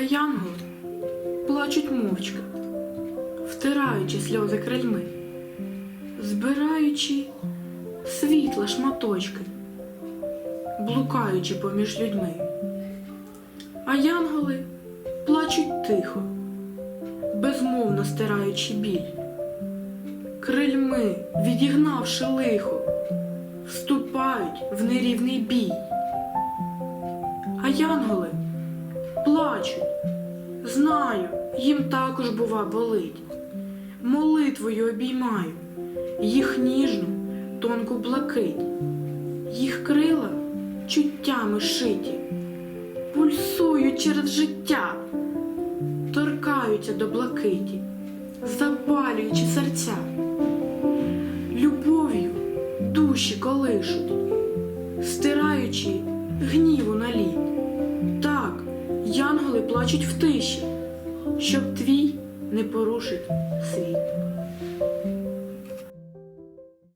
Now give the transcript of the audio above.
янголи плачуть мовчки, втираючи сльози крильми, збираючи світла шматочки, блукаючи поміж людьми. А янголи плачуть тихо, безмовно стираючи біль, крильми, відігнавши лихо, вступають в нерівний бій. А янголи плачуть, знаю, їм також бува болить. Молитвою обіймаю. Їх ніжну, тонку блакить, їх крила чуттями шиті, пульсують через життя, торкаються до блакиті, запалюючи серця, любов'ю душі колишуть, стираючи янголи плачуть в тиші, щоб твій не порушить світ.